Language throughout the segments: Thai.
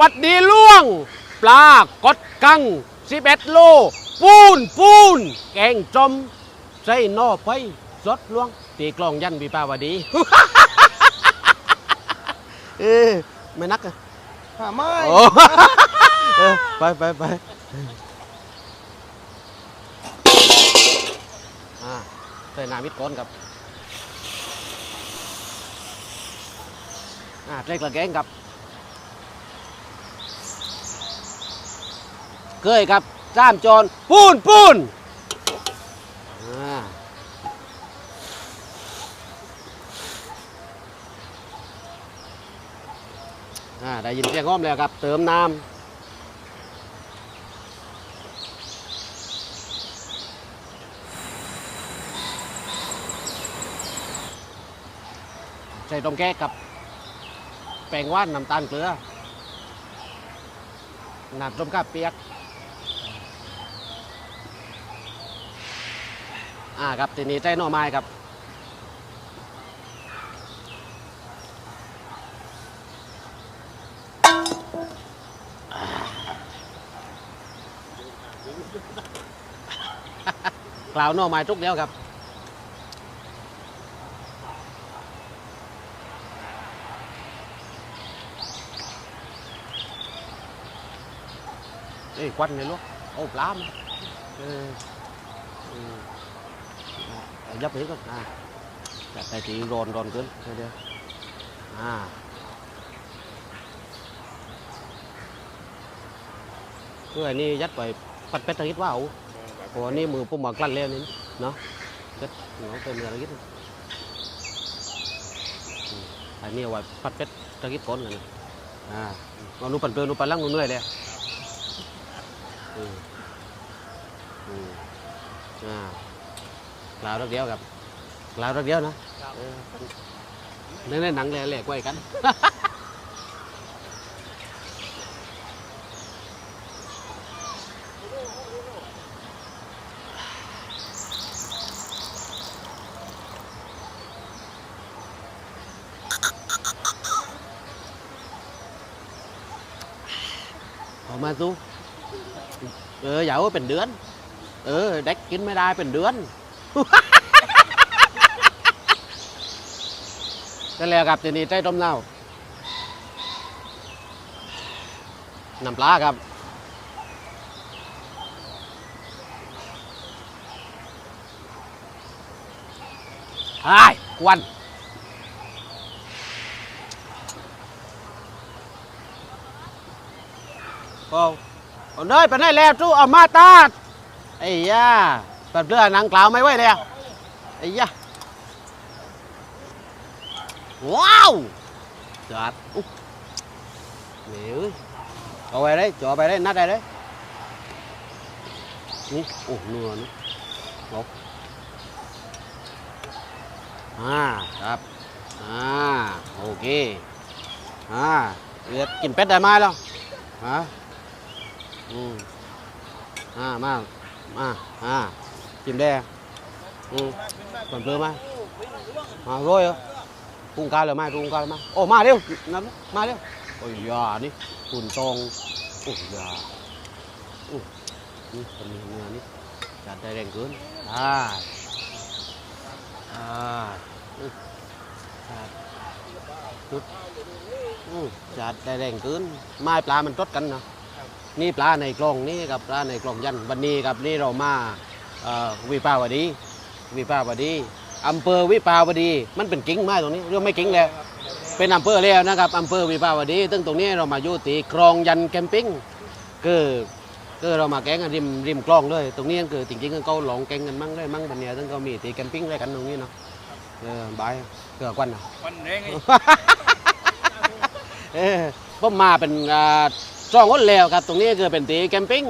วัดดีล่วง ปลากดกัง11โล ปูนปูน แกงจมใส่นอไปสดล่วง ตีกลองยันวิปาวดี เออไม่นักอะหาไม่โอ้ เออไปไปไปอ่าใส่นามิดก้อนครับอ่าใส่กระแกงครับ เกยครับจ้ามจอนปูนปูนได้ยินเสียงห้อมแล้วครับ เติมน้ำใส่ตรงแก้กับ แป้งว่านน้ำตาลเกลือน้ำส้มข้าวเปียก อ่าครับทีนี้ใส่หน่อไม้ครับกล่าวหน่อไม้ทุกเดียวครับเอ้ยควันเลยลูกโอ้ปลามเออ เออเอายับไปก่อนอ่าจัดไปทีร้อนร้อนเกินเดี๋ยวเดี๋ยวอ่าคืออันนี้ยัดไปปัดเป็ดตะกิดว่าเอาโอ้อันนี้มือผมมากลั่นแล้วนี่เนาะเป็ดเนาะเป็นมือตะกิดอันนี้เอาไว้ปัดเป็ดตะกิดก้นกันนะอ่าเอานูปั่นเปลือกนูปั่นลังนูเหนื่อยเลยอืมอืมอ่า ลาวรักเดียวครับลาวรักเดียวนะเออในในหนังแหลกๆไว้กัน ออกมาสู้เอออย่าว่าเป็นเดือน เออเด็กกินไม่ได้เป็นเดือน ก็แล้วครับทีนี้ใจต้มเน่าน้ำปลาครับไอ้ายควันโอ้เอาเนยไปไหนแล้วจู้เอามาตาดไอ้ย่า ปิดเรือหนังกล่าวไม่ไหวเลยอะไอ้ย่าว้าวจัดอุ๊ยเหนียวเอาไป đấy cho ไป đấy nát đây đấy นี่โอ้เนื้อนี่ลบอ่าครับอ่าโอเคอ่าเดี๋ยวกินเป็ดได้ไหมล่ะฮะอืมอ่ามามาอ่า กินได้อืมก่อนเพิ่มไหมมาโรยเหรอปรุงกาเลยไหมปรุงกาเลยไหมโอ้มาเร็วนั่นมาเร็วโอ้ยยานี่คุณตองโอ้ยยาอู้นี่เป็นเนื้อนี่จัดได้แรงเกินได้อ่าจุดอื้อจัดได้แรงเกินไม้ปลามันตดกันเนาะนี่ปลาในกล่องนี่กับปลาในกล่องยันวันนี้กับนี่เรามา วิภาวดี วิภาวดีอำเภอวิภาวดี มันเป็นกิ้งไม้ตรงนี้เรื่องไม่กิ้งแล้วเป็นอำเภอแล้วนะครับอำเภอวิภาวดีซึ่งตรงนี้เรามาอยู่ตีคลองยันแคมปิ้งคือคือเรามาแกงกันริมริมคลองเลยตรงนี้คือจริงๆเขาหลงแกงกันมั่งเลยมั่งบันเนี้ยซึ่งเขามีตีแคมปิ้งอะไรกันตรงนี้เนาะเออบายเกลือควันเนาะวันแรงไงเออผมมาเป็นอ่าช่องคนแล้วครับ ตรงนี้คือเป็นตีแคมปิ้ง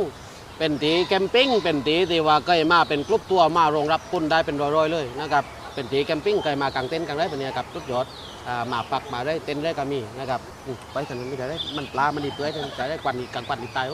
เป็นตีแคมปิ้งเป็นตีที่ว่าเคยมาเป็นกลุ่มตัวมารองรับคุณได้เป็นร้อยๆเลยนะครับเป็นตีแคมปิ้งเคยมากางเต็นท์กางไรแบบเนี้ยครับทุกยอดอ่ามาปักมาได้เต็นท์ได้ก็มีนะครับไปถนนไม่ได้ได้มันปลามันดีเปื่อยจได้กวันอีกกลางกวันนี้ตาย